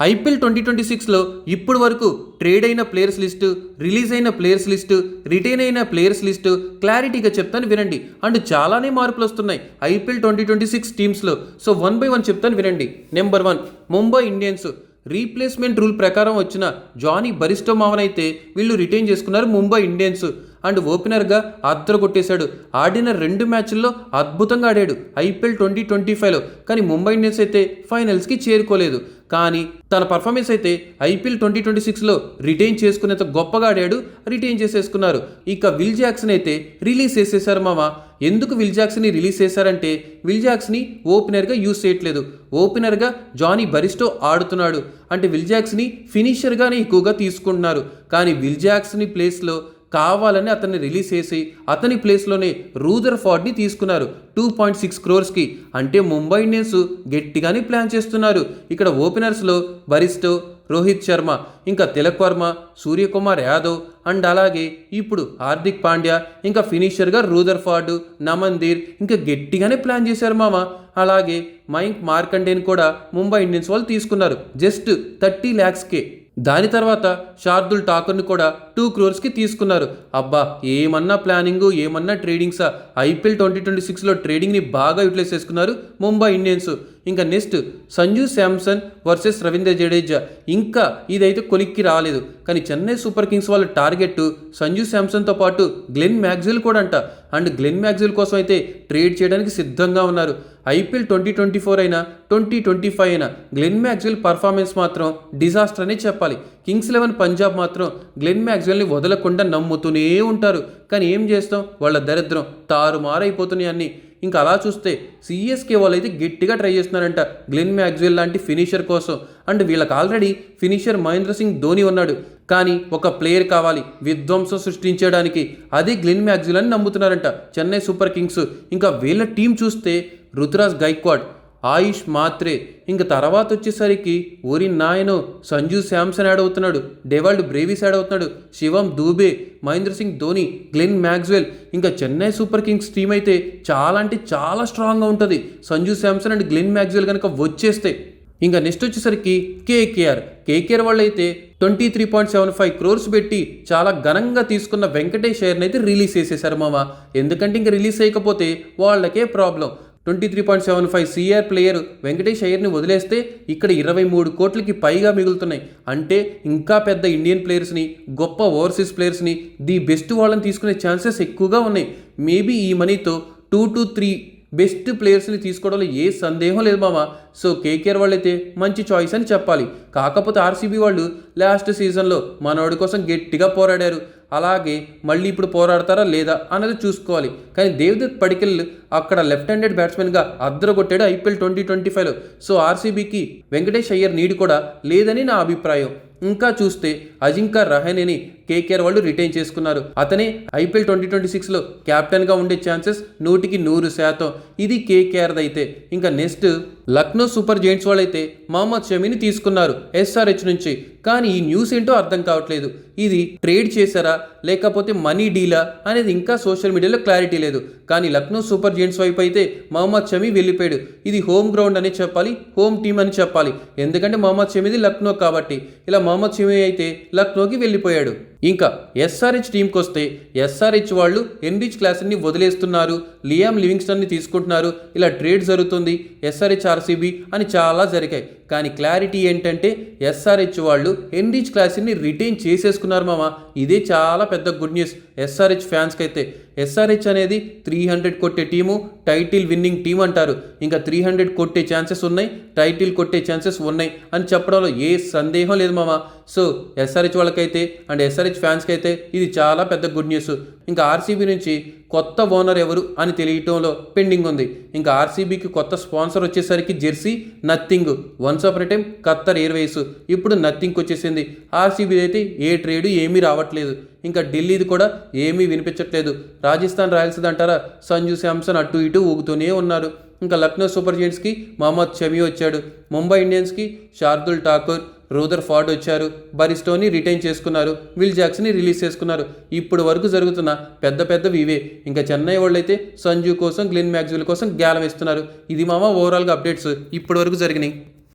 IPL twenty twenty సిక్స్లో ఇప్పటి వరకు ట్రేడ్ అయిన ప్లేయర్స్ లిస్టు రిలీజ్ అయిన ప్లేయర్స్ లిస్టు రిటైన్ అయిన ప్లేయర్స్ లిస్టు క్లారిటీగా చెప్తాను వినండి. అండ్ చాలానే మార్పులు వస్తున్నాయి ఐపీఎల్ ట్వంటీ ట్వంటీ సిక్స్ టీమ్స్లో. సో వన్ బై వన్ చెప్తాను వినండి. Number one Mumbai Indians. Replacement rule ప్రకారం వచ్చిన జానీ బరిస్టో అయితే వీళ్ళు రిటైన్ చేసుకున్నారు ముంబై ఇండియన్స్. అండ్ ఓపెనర్గా అద్దరు కొట్టేశాడు. ఆడిన రెండు మ్యాచ్ల్లో అద్భుతంగా ఆడాడు ఐపీఎల్ ట్వంటీ ట్వంటీ ఫైవ్లో. కానీ ముంబై ఇండియన్స్ అయితే ఫైనల్స్కి చేరుకోలేదు. కానీ తన పర్ఫార్మెన్స్ అయితే ఐపీఎల్ ట్వంటీ ట్వంటీ సిక్స్లో రిటైన్ చేసుకునేంత గొప్పగా ఆడాడు రిటైన్ చేసేసుకున్నారు. ఇక విల్ జాక్సన్ అయితే రిలీజ్ చేసేశారు మామ. ఎందుకు విల్ జాక్స్ని రిలీజ్ చేశారంటే విల్ జాక్స్ని ఓపెనర్గా యూజ్ చేయట్లేదు. ఓపెనర్గా జానీ బరిస్టో ఆడుతున్నాడు. అంటే విల్ జాక్స్ని ఫినిషర్గానే ఎక్కువగా తీసుకుంటున్నారు. కానీ విల్ జాక్స్ని ప్లేస్లో కావాలని అతన్ని రిలీజ్ చేసి అతని ప్లేస్లోనే రూదర్ ఫార్డ్ని తీసుకున్నారు. టూ పాయింట్ సిక్స్ క్రోర్స్కి అంటే ముంబై ఇండియన్స్ గట్టిగానే ప్లాన్ చేస్తున్నారు. ఇక్కడ ఓపెనర్స్లో బరిస్టో రోహిత్ శర్మ ఇంకా తిలక్ వర్మ సూర్యకుమార్ యాదవ్ అండ్ అలాగే ఇప్పుడు హార్దిక్ పాండ్యా ఇంకా ఫినిషర్గా రూదర్ ఫార్డ్ నమందీర్ ఇంకా గట్టిగానే ప్లాన్ చేశారు మామ. అలాగే మైంక్ మార్కండేని కూడా ముంబై ఇండియన్స్ వాళ్ళు తీసుకున్నారు. జస్ట్ థర్టీ ల్యాక్స్కే దాని తర్వాత శార్దుల్ ఠాకూర్ని కూడా టూ క్రోర్స్కి తీసుకున్నారు. అబ్బా ఏమన్నా ప్లానింగ్ ఏమన్నా ట్రేడింగ్సా? ఐపీఎల్ ట్వంటీ ట్వంటీ సిక్స్లో ట్రేడింగ్ని బాగా యూటిలైజ్ చేసుకున్నారు ముంబై ఇండియన్స్. ఇంకా నెక్స్ట్ సంజు శాంసన్ వర్సెస్ రవీంద్ర జడేజా. ఇంకా ఇదైతే కొలిక్కి రాలేదు. కానీ చెన్నై సూపర్ కింగ్స్ వాళ్ళ టార్గెట్ సంజు శాంసన్తో పాటు గ్లెన్ మ్యాగ్జిల్ కూడా అంట అండ్ గ్లెన్ మ్యాగ్జిల్ కోసం అయితే ట్రేడ్ చేయడానికి సిద్ధంగా ఉన్నారు. ఐపీఎల్ ట్వంటీ ట్వంటీ ఫోర్ అయినా ట్వంటీ ట్వంటీ ఫైవ్ అయినా గ్లెన్ మ్యాగ్జిల్ పర్ఫార్మెన్స్ మాత్రం డిజాస్టర్ అనే చెప్పాలి. కింగ్స్ లెవెన్ పంజాబ్ మాత్రం గ్లెన్ మ్యాగ్జిల్ని వదలకుండా నమ్ముతూనే ఉంటారు. కానీ ఏం చేస్తాం? వాళ్ళ దరిద్రం తారుమారైపోతున్నాయి అన్నీ. ఇంకా అలా చూస్తే సిఎస్కే వాళ్ళైతే గట్టిగా ట్రై చేస్తున్నారంట గ్లెన్ మ్యాగ్జిల్ లాంటి ఫినిషర్ కోసం. అండ్ వీళ్ళకి ఆల్రెడీ ఫినిషర్ మహేంద్ర సింగ్ ధోని ఉన్నాడు. కానీ ఒక ప్లేయర్ కావాలి విధ్వంసం సృష్టించడానికి. అది గ్లెన్ మ్యాగ్జిల్ అని నమ్ముతున్నారంట చెన్నై సూపర్ కింగ్స్. ఇంకా వీళ్ళ టీం చూస్తే రుతురాజ్ గైక్వాడ్ ఆయుష్ మాత్రే. ఇంక తర్వాత వచ్చేసరికి ఊరి నాయను సంజు శాంసన్ యాడ్ అవుతున్నాడు డెవాల్డ్ బ్రేవిస్ యాడ్ అవుతున్నాడు శివం దూబే మహేంద్ర సింగ్ ధోని గ్లెన్ మ్యాక్స్వెల్ ఇంకా చెన్నై సూపర్ కింగ్స్ టీం అయితే చాలా అంటే చాలా స్ట్రాంగ్గా ఉంటుంది. Sanju Samson and Glenn Maxwell కనుక వచ్చేస్తే. ఇంకా నెక్స్ట్ వచ్చేసరికి కేకేఆర్. కేకేఆర్ వాళ్ళైతే twenty three point seven five crores పెట్టి చాలా ఘనంగా తీసుకున్న వెంకటేష్ అయ్యర్ని అయితే రిలీజ్ చేసేసారు మామ. ఎందుకంటే ఇంకా రిలీజ్ చేయకపోతే వాళ్ళకే problem. Twenty three point seven five CR player Venkatesh అయ్యర్ని వదిలేస్తే ఇక్కడ ఇరవై మూడు కోట్లకి పైగా మిగులుతున్నాయి. అంటే ఇంకా పెద్ద ఇండియన్ ప్లేయర్స్ని గొప్ప ఓవర్సీస్ ప్లేయర్స్ని ది బెస్ట్ వాళ్ళని తీసుకునే ఛాన్సెస్ ఎక్కువగా ఉన్నాయి. మేబీ ఈ మనీతో టూ టు త్రీ బెస్ట్ ప్లేయర్స్ని తీసుకోవడంలో ఏ సందేహం లేదు మామ. సో కేకేఆర్ వాళ్ళైతే మంచి చాయిస్ అని చెప్పాలి. కాకపోతే ఆర్సీబీ వాళ్ళు లాస్ట్ సీజన్లో మనోడి కోసం గట్టిగా పోరాడారు. అలాగే మళ్ళీ ఇప్పుడు పోరాడతారా లేదా అన్నది చూసుకోవాలి. కానీ దేవదత్ పడికెల్ అక్కడ లెఫ్ట్ హ్యాండెడ్ బ్యాట్స్మెన్గా అద్దరగొట్టాడు ఐపీఎల్ ట్వంటీ ట్వంటీ ఫైవ్లో. సో ఆర్సీబీకి వెంకటేష్ అయ్యర్ నీడ్ కూడా లేదని నా అభిప్రాయం. ఇంకా చూస్తే అజింకా రహానేని కేకేఆర్ వాళ్ళు రిటైన్ చేసుకున్నారు. అతనే ఐపీఎల్ ట్వంటీ ట్వంటీ సిక్స్లో క్యాప్టెన్గా ఉండే ఛాన్సెస్ నూటికి నూరు శాతం. ఇది కేకేఆర్ది అయితే ఇంకా నెక్స్ట్ లక్నో సూపర్ జైంట్స్ వాళ్ళైతే మహమ్మద్ షమీని తీసుకున్నారు ఎస్ఆర్హెచ్ నుంచి. కానీ ఈ న్యూస్ ఏంటో అర్థం కావట్లేదు. ఇది ట్రేడ్ చేశారా? లేకపోతే మనీ డీలా అనేది ఇంకా సోషల్ మీడియాలో క్లారిటీ లేదు. కానీ లక్నో సూపర్ జైంట్స్ వైపు అయితే మహమ్మద్ షమీ వెళ్ళిపోయాడు. ఇది హోమ్ గ్రౌండ్ అని చెప్పాలి హోమ్ టీమ్ అని చెప్పాలి. ఎందుకంటే మహమ్మద్ షమీది లక్నో కాబట్టి. ఇలా మహమ్మద్ షమీ అయితే లక్నోకి వెళ్ళిపోయాడు. ఇంకా ఎస్ఆర్హెచ్ టీంకి వస్తే ఎస్ఆర్హెచ్ వాళ్ళు ఎన్రిచ్ క్లాసెన్ని వదిలేస్తున్నారు లియామ్ లివింగ్స్టన్ని తీసుకుంటున్నారు ఇలా ట్రేడ్ జరుగుతుంది ఎస్ఆర్హెచ్ ఆర్సీబీ అని చాలా జరిగాయి. కానీ క్లారిటీ ఏంటంటే ఎస్ఆర్హెచ్ వాళ్ళు ఎన్రిచ్ క్లాసెన్ని రిటైన్ చేసేసుకున్నారు మామ. ఇదే చాలా పెద్ద గుడ్ న్యూస్. ఎస్ఆర్హెచ్ ఫ్యాన్స్కి అయితే ఎస్ఆర్హెచ్ అనేది త్రీ హండ్రెడ్ కొట్టే టీము టైటిల్ విన్నింగ్ టీం అంటారు. ఇంకా త్రీ హండ్రెడ్ కొట్టే ఛాన్సెస్ ఉన్నాయి టైటిల్ కొట్టే ఛాన్సెస్ ఉన్నాయి అని చెప్పడంలో ఏ సందేహం లేదు మామ. సో ఎస్ఆర్హెచ్ వాళ్ళకైతే అండ్ ఎస్ఆర్హెచ్ ఫ్యాన్స్కి అయితే ఇది చాలా పెద్ద గుడ్ న్యూస్. ఇంకా ఆర్సీబీ నుంచి కొత్త ఓనర్ ఎవరు అని తెలియటంలో పెండింగ్ ఉంది. ఇంకా ఆర్సీబీకి కొత్త స్పాన్సర్ వచ్చేసరికి jersey nothing. Once of time Qatar airways. ఇప్పుడు నథింగ్ వచ్చేసింది. ఆర్సీబీ అయితే ఏ ట్రేడు ఏమీ రావట్లేదు. ఇంకా ఢిల్లీది కూడా ఏమీ వినిపించట్లేదు. రాజస్థాన్ రాయల్స్ది అంటారా? సంజు శాంసన్ అటు ఇటు ఊగుతూనే ఉన్నారు. ఇంకా లక్నో సూపర్ జెయింట్స్కి మహమ్మద్ షమీ వచ్చాడు. ముంబై ఇండియన్స్కి శార్దుల్ ఠాకూర్ రూదర్ ఫార్డ్ వచ్చారు. బరిస్టోని రిటైన్ చేసుకున్నారు. విల్ జాక్స్ని రిలీజ్ చేసుకున్నారు. ఇప్పుడు వరకు జరుగుతున్న పెద్ద పెద్దవి ఇవే. ఇంకా చెన్నై వాళ్ళు అయితే సంజు కోసం గ్లిన్ మ్యాక్స్వెల్ కోసం గ్యాలం ఇస్తున్నారు ఇది మామ ఓవరాల్గా అప్డేట్స్. ఇప్పటి వరకు జరిగినాయి.